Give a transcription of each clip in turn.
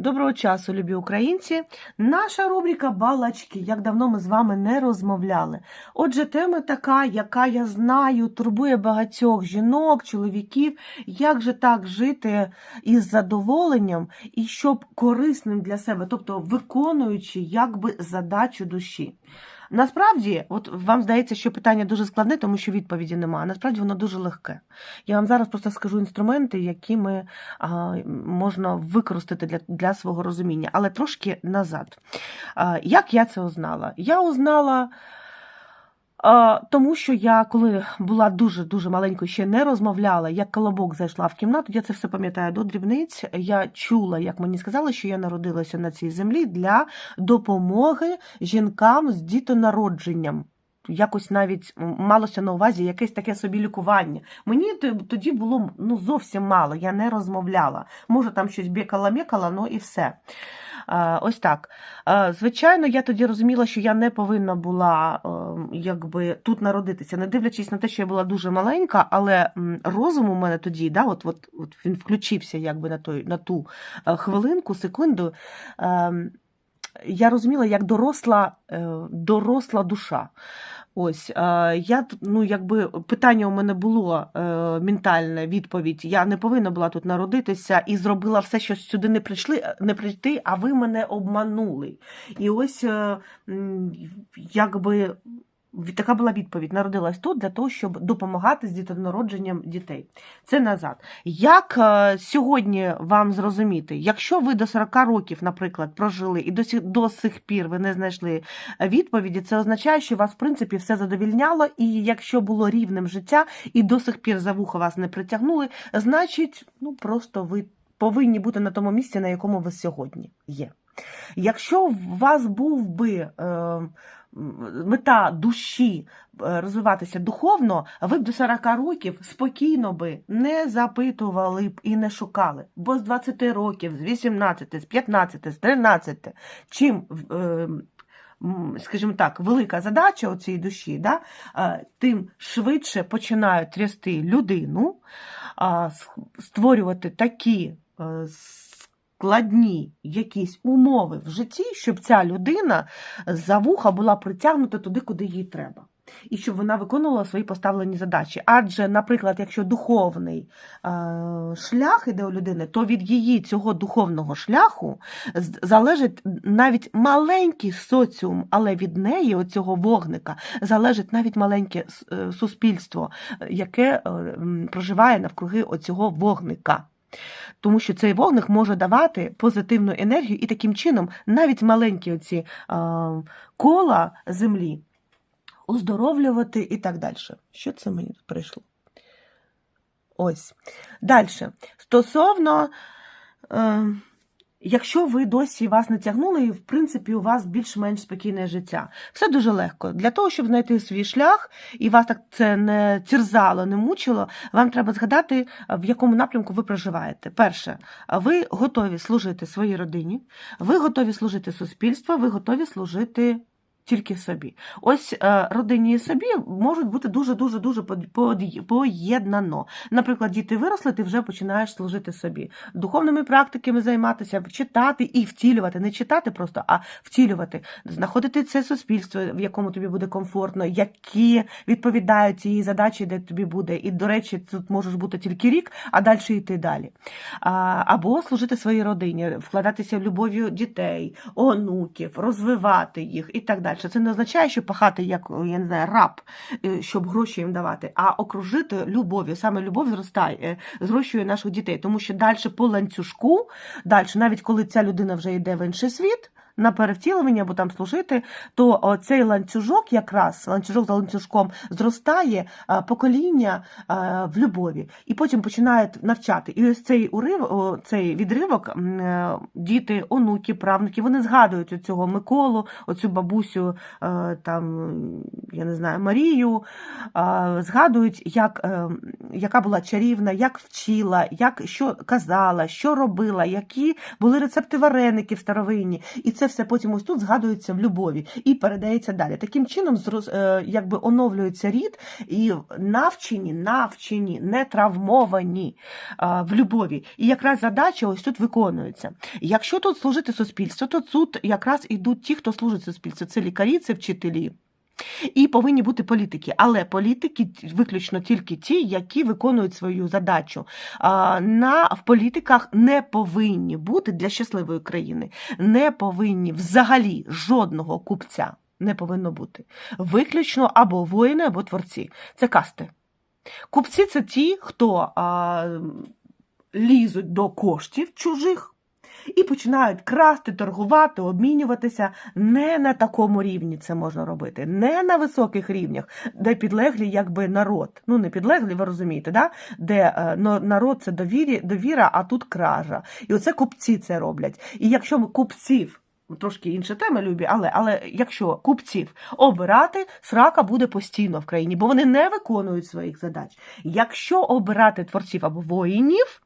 Доброго часу, любі українці. Наша рубрика Балачки. Як давно ми з вами не розмовляли. Отже, тема така, яка я знаю, турбує багатьох жінок, чоловіків. Як же так жити із задоволенням і щоб корисним для себе, тобто виконуючи якби задачу душі. Насправді, от вам здається, що питання дуже складне, тому що відповіді немає. Насправді воно дуже легке. Я вам зараз просто скажу інструменти, якими а, можна використати для, для свого розуміння, але трошки назад. А, як я це узнала? Я узнала. А, Тому що я, коли була дуже-дуже маленькою, ще не розмовляла, як колобок зайшла в кімнату, я це все пам'ятаю до дрібниць. Я чула, як мені сказали, що я народилася на цій землі для допомоги жінкам з дітонародженням. Якось навіть малося на увазі якесь таке собі лікування. Мені тоді було ну, зовсім мало, я не розмовляла. Може, там щось бєкала-мєкала, ну і все. Ось так. Звичайно, я тоді розуміла, що я не повинна була ем, якби тут народитися, не дивлячись на те, що я була дуже маленька, але розум у мене тоді, да, от, от, от він включився якби на, той, на ту е, хвилинку, секунду. Я розуміла, як доросла, е, доросла душа. Ось е, я ну якби питання у мене було е, ментальне відповідь. Я не повинна була тут народитися і зробила все, що сюди не прийшли, не прийти, а ви мене обманули. І ось якби така була відповідь. Народилась тут для того, щоб допомагати з дітонародженням дітей. Це назад. Як е, сьогодні вам зрозуміти, якщо ви до 40 років, наприклад, прожили і до сих, до сих пір ви не знайшли відповіді, це означає, що вас, в принципі, все задовільняло, і якщо було рівнем життя і до сих пір за вуха вас не притягнули, значить, ну просто ви повинні бути на тому місці, на якому ви сьогодні є. Якщо у вас був би е, мета душі е, розвиватися духовно, ви б до 40 років спокійно би не запитували б і не шукали. Бо з 20 років, з 18, з 15, з 13, чим е, скажімо так, велика задача у цій душі, да, тим швидше починають трясти людину, створювати такі складні якісь умови в житті, щоб ця людина за вуха була притягнута туди, куди їй треба. І щоб вона виконувала свої поставлені задачі. Адже, наприклад, якщо духовний е, шлях іде у людини, то від її цього духовного шляху залежить навіть маленький соціум, але від неї, оцього вогника, залежить навіть маленьке е, суспільство, яке е, проживає навкруги оцього вогника. Тому що цей вогник може давати позитивну енергію, і таким чином навіть маленькі оці а, кола землі оздоровлювати і так далі. Що це мені тут прийшло? Ось. Далі. Стосовно. Е, Якщо ви досі вас не тягнули, і в принципі у вас більш-менш спокійне життя, все дуже легко. Для того, щоб знайти свій шлях, і вас так це не тірзало, не мучило, вам треба згадати, в якому напрямку ви проживаєте. Перше, ви готові служити своїй родині, ви готові служити суспільству, ви готові служити. Тільки собі. Ось е, родині і собі можуть бути дуже дуже поєднано. Наприклад, діти виросли, ти вже починаєш служити собі, духовними практиками займатися, читати і втілювати. Не читати просто, а втілювати, знаходити це суспільство, в якому тобі буде комфортно, які відповідають тієї задачі, де тобі буде. І, до речі, тут можеш бути тільки рік, а далі йти далі. Або служити своїй родині, вкладатися в любов'ю дітей, онуків, розвивати їх і так далі. Це не означає, що пахати як я не знаю, раб, е, щоб гроші їм давати, а окружити любов'ю. Саме любов зростає, е, зрощує наших дітей, тому що далі по ланцюжку, далі, навіть коли ця людина вже йде в інший світ. На перевтілення або там служити, то цей ланцюжок, якраз ланцюжок за ланцюжком, зростає покоління в любові, і потім починають навчати. І ось цей урив, цей відривок, е, діти, онуки, правнуки, вони згадують оцього Миколу, оцю бабусю, е, там я не знаю, Марію, е, згадують, як, е, яка була чарівна, як вчила, як що казала, що робила, які були рецепти вареників старовинні. І це все потім ось тут згадується в любові і передається далі. Таким чином, е, якби оновлюється рід, і навчені, навчені, не травмовані в любові. І якраз задача ось тут виконується. Якщо тут служити суспільству, то тут якраз ідуть ті, хто служить суспільству. Це лікарі, це вчителі. І повинні бути політики, але політики виключно тільки ті, які виконують свою задачу. На в політиках не повинні бути для щасливої країни, не повинні взагалі жодного купця не повинно бути. Виключно або воїни, або творці. Це касти. Купці це ті, хто а, лізуть до коштів чужих. І починають красти, торгувати, обмінюватися не на такому рівні це можна робити, не на високих рівнях, де підлеглі якби народ. Ну не підлеглі, ви розумієте, да? де е, народ це довірі, довіра, а тут кража. І оце купці це роблять. І якщо ми купців. Трошки інша тема, любі, але, але якщо купців обирати, срака буде постійно в країні, бо вони не виконують своїх задач. Якщо обирати творців або воїнів,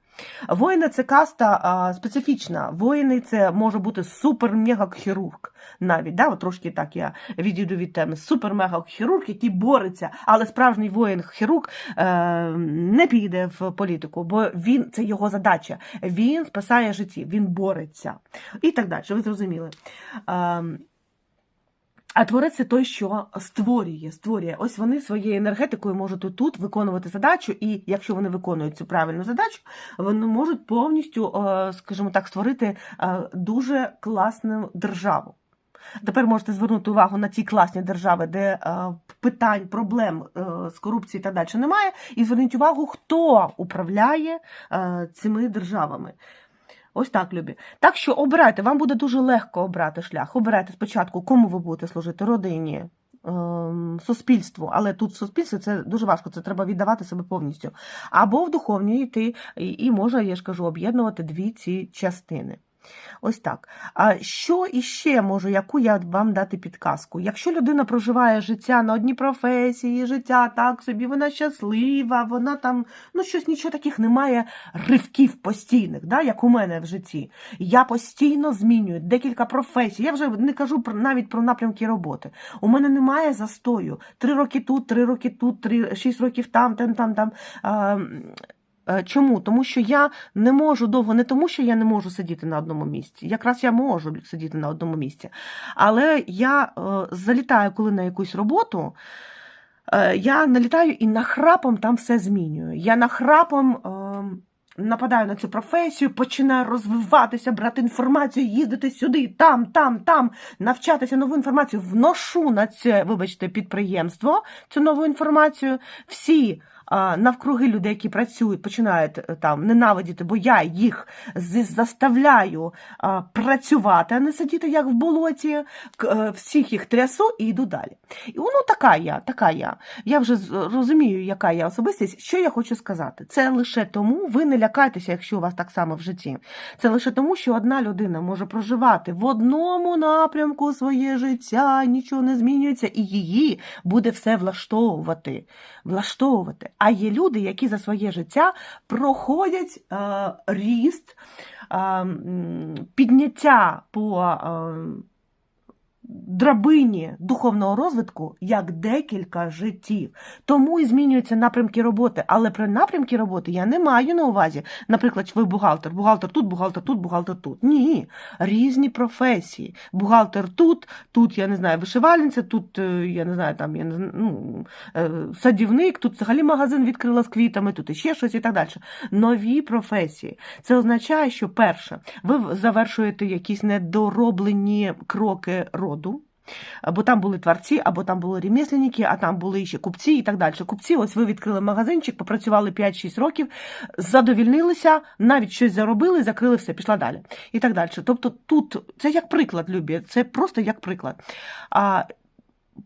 Воїни це каста а, специфічна. Воїни це може бути супер-мега-хірург. Навіть да, от трошки так я відійду від теми. Супер-мега-хірург, який бореться, але справжній воїн-хірург е, не піде в політику, бо він це його задача. Він спасає життів, він бореться і так далі. Ви зрозуміли. Е, а творець це той, що створює, створює. Ось вони своєю енергетикою можуть тут виконувати задачу, і якщо вони виконують цю правильну задачу, вони можуть повністю, е, скажімо так, створити е, дуже класну державу. Тепер можете звернути увагу на ті класні держави, де е, питань, проблем з корупцією і так далі немає, і зверніть увагу, хто управляє цими державами. Ось так, любі. Так що обирайте, вам буде дуже легко обрати шлях. Обирайте спочатку, кому ви будете служити родині, ем, суспільству, але тут в суспільстві це дуже важко, це треба віддавати себе повністю. Або в духовній йти, і, і можна, я ж кажу, об'єднувати дві ці частини. Ось так. А що іще можу, яку я вам дати підказку? Якщо людина проживає життя на одній професії, життя так собі, вона щаслива, вона там, ну щось нічого таких немає ривків постійних, да, як у мене в житті. Я постійно змінюю декілька професій. Я вже не кажу про навіть про напрямки роботи. У мене немає застою. Три роки тут, три роки тут, три, шість років там, там, там, там. А, Чому? Тому що я не можу довго, не тому, що я не можу сидіти на одному місці. Якраз я можу сидіти на одному місці. Але я е, залітаю коли на якусь роботу. е, Я налітаю і нахрапом там все змінюю. Я нахрапом е, нападаю на цю професію, починаю розвиватися, брати інформацію, їздити сюди, там, там, там, навчатися нову інформацію, вношу на це, вибачте, підприємство цю нову інформацію. Всі навкруги людей, які працюють, починають е, там ненавидіти, бо я їх заставляю працювати, а не сидіти як в болоті, е, всіх їх трясу і йду далі. І воно така я, така я. Я вже розумію, яка я особистість. Що я хочу сказати? Це лише тому, ви не лякайтеся, якщо у вас так само в житті. Це лише тому, що одна людина може проживати в одному напрямку своє життя, нічого не змінюється, і її буде все влаштовувати. влаштовувати. А є люди, які за своє життя проходять е, ріст, е, підняття по е, драбині духовного розвитку як декілька життів. Тому і змінюються напрямки роботи. Але при напрямки роботи я не маю на увазі, наприклад, ви бухгалтер, бухгалтер тут, бухгалтер тут, бухгалтер тут. Ні, різні професії. Бухгалтер тут, тут я не знаю, вишивальниця, тут е, я не знаю, там я не знаю, ну, е, садівник, тут взагалі магазин відкрила з квітами, тут іще щось і так далі. Нові професії. Це означає, що перше, ви завершуєте якісь недороблені кроки роду. Бо там були творці, або там були ремесленники, а там були ще купці і так далі. Купці, ось ви відкрили магазинчик, попрацювали 5-6 років, задовільнилися, навіть щось заробили, закрили все, пішла далі. І так далі. Тобто тут це як приклад, Любі, це просто як приклад. А,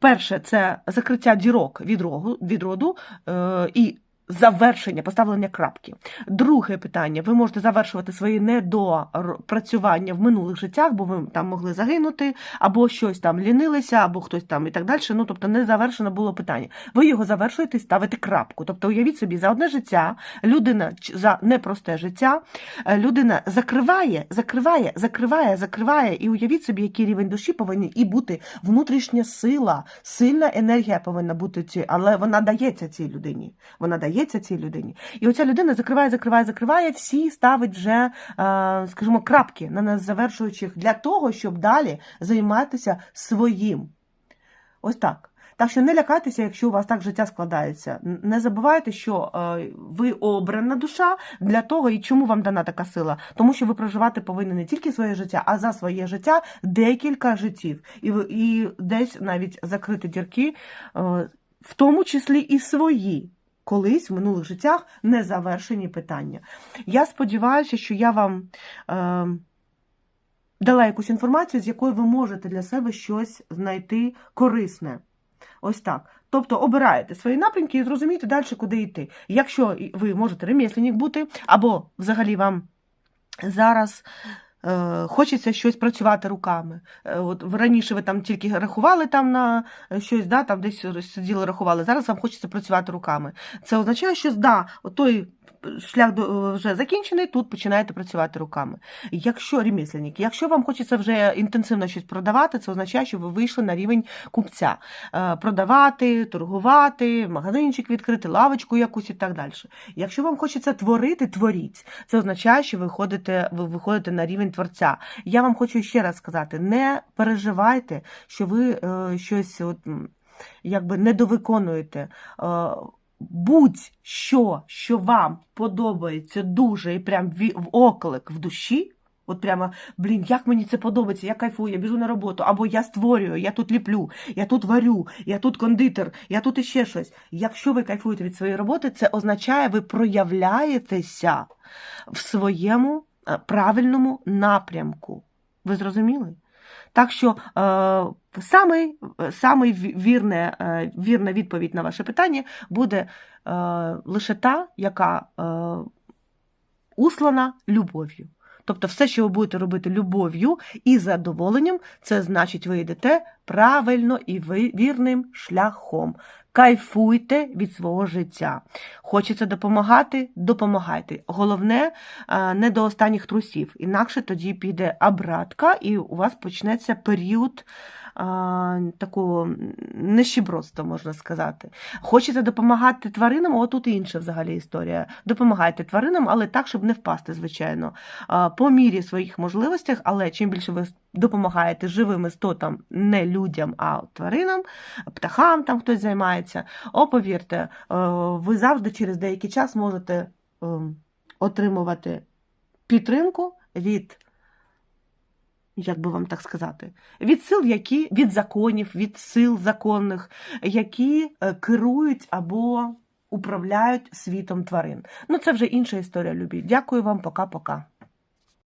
перше, це закриття дірок від, рогу, від роду, е, і завершення, поставлення крапки. Друге питання: ви можете завершувати свої недопрацювання в минулих життях, бо ви там могли загинути, або щось там лінилися, або хтось там і так далі. Ну, тобто, не завершено було питання. Ви його завершуєте і ставите крапку. Тобто, уявіть собі, за одне життя людина за непросте життя, е, людина закриває, закриває, закриває, закриває, і уявіть собі, який рівень душі повинен і бути внутрішня сила, сильна енергія повинна бути але вона дається цій людині. Вона дається цій людині. І оця людина закриває, закриває, закриває, всі ставить вже, е, скажімо, крапки на нас завершуючих для того, щоб далі займатися своїм. Ось так. Так що не лякайтеся, якщо у вас так життя складається. Не забувайте, що е, ви обрана душа для того, і чому вам дана така сила. Тому що ви проживати повинні не тільки своє життя, а за своє життя декілька життів. І, і десь навіть закрити дірки, е, в тому числі і свої. Колись в минулих життях незавершені питання. Я сподіваюся, що я вам е, дала якусь інформацію, з якою ви можете для себе щось знайти корисне. Ось так. Тобто обираєте свої напрямки і зрозумієте далі, куди йти. Якщо ви можете ремісленник бути, або взагалі вам зараз хочеться щось працювати руками. Е, от раніше ви там тільки рахували там на е, щось, да, там десь сиділи, рахували. Зараз вам хочеться працювати руками. Це означає, що да, той шлях вже закінчений, тут починаєте працювати руками. Якщо ремісленник, якщо вам хочеться вже інтенсивно щось продавати, це означає, що ви вийшли на рівень купця. Е, Продавати, торгувати, магазинчик відкрити, лавочку якусь і так далі. Якщо вам хочеться творити, творіть. Це означає, що ви ходите, ви виходите на рівень творця. Я вам хочу ще раз сказати: не переживайте, що ви е, щось от, якби недовиконуєте. Е, Будь-що, що вам подобається дуже і прям в оклик в душі. От прямо, блін, як мені це подобається, я кайфую, я біжу на роботу, або я створюю, я тут ліплю, я тут варю, я тут кондитер, я тут іще щось. Якщо ви кайфуєте від своєї роботи, це означає, ви проявляєтеся в своєму правильному напрямку. Ви зрозуміли? Так що саме, самий вірне, е, вірна відповідь на ваше питання буде е, лише та, яка е, услана любов'ю. Тобто все, що ви будете робити любов'ю і задоволенням, це значить, ви йдете правильно і вірним шляхом. Кайфуйте від свого життя. Хочеться допомагати? Допомагайте. Головне, не до останніх трусів. Інакше тоді піде обратка, і у вас почнеться період а, такого нещебродства, можна сказати. Хочеться допомагати тваринам, от тут інша взагалі історія. Допомагайте тваринам, але так, щоб не впасти, звичайно, по мірі своїх можливостях, але чим більше ви допомагаєте живим істотам, не людям, а тваринам, птахам там хтось займається, о, повірте, е, ви завжди через деякий час можете ем, отримувати підтримку від як би вам так сказати, від сил, які від законів, від сил законних, які е, керують або управляють світом тварин. Ну, це вже інша історія, любі. Дякую вам, пока-пока.